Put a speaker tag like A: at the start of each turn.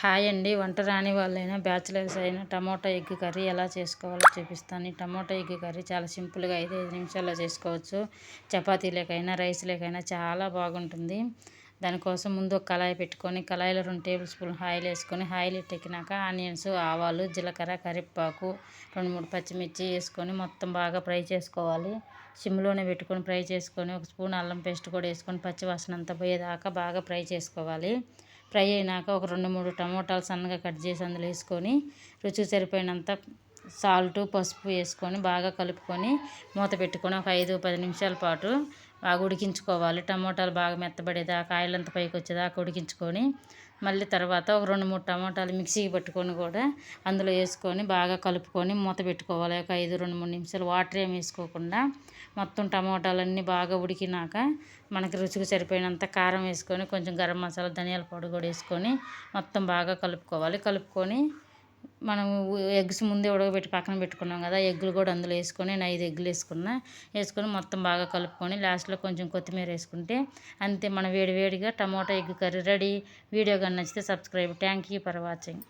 A: Hi అండి. వంట రాని వాళ్ళైనా బ్యాచిలర్స్ అయినా టమోటా ఎగ్ కర్రీ ఎలా చేసుకోవాలో చూపిస్తాను. ఈ టమోటా ఎగ్ కర్రీ చాలా సింపుల్గా ఐదు ఐదు నిమిషాల్లో చేసుకోవచ్చు. చపాతీలకైనా రైస్లకైనా చాలా బాగుంటుంది. దానికోసం ముందు ఒక కళాయి పెట్టుకొని కళాయిలో రెండు టేబుల్ స్పూన్ ఆయిల్ వేసుకొని ఆయిల్ ఎట్టెక్కినాక ఆనియన్స్ ఆవాలు జీలకర్ర కరివేపాకు రెండు మూడు పచ్చిమిర్చి వేసుకొని మొత్తం బాగా ఫ్రై చేసుకోవాలి. సిమ్లోనే పెట్టుకొని ఫ్రై చేసుకొని ఒక స్పూన్ అల్లం పేస్ట్ కూడా వేసుకొని పచ్చివాసన అంతా పోయేదాకా బాగా ఫ్రై చేసుకోవాలి. ఫ్రై అయినాక ఒక రెండు మూడు టమోటాలు సన్నగా కట్ చేసి అందులో వేసుకొని రుచికి సరిపోయినంత సాల్ట్ పసుపు వేసుకొని బాగా కలుపుకొని మూత పెట్టుకొని ఒక ఐదు పది నిమిషాల పాటు బాగా ఉడికించుకోవాలి. టమోటాలు బాగా మెత్తబడేదాకా ఆయిల్ అంతా పైకి వచ్చేదాకా ఉడికించుకొని మళ్ళీ తర్వాత ఒక రెండు మూడు టమోటాలు మిక్సీకి పట్టుకొని కూడా అందులో వేసుకొని బాగా కలుపుకొని మూత పెట్టుకోవాలి. ఒక ఐదు రెండు మూడు నిమిషాలు వాటర్ ఏమి వేసుకోకుండా మొత్తం టమోటాలన్నీ బాగా ఉడికినాక మనకి రుచికి సరిపోయినంత కారం వేసుకొని కొంచెం గరం మసాలా ధనియాల పొడి కూడా వేసుకొని మొత్తం బాగా కలుపుకోవాలి. కలుపుకొని మనం ఎగ్స్ ముందే ఉడకబెట్టి పక్కన పెట్టుకున్నాం కదా ఎగ్గులు కూడా అందులో వేసుకొని నేను ఐదు ఎగ్గులు వేసుకున్నా. వేసుకొని మొత్తం బాగా కలుపుకొని లాస్ట్లో కొంచెం కొత్తిమీర వేసుకుంటే అంతే మన వేడి వేడిగా tomato egg curry ready. Video కానీ నచ్చితే subscribe. Thank you for watching.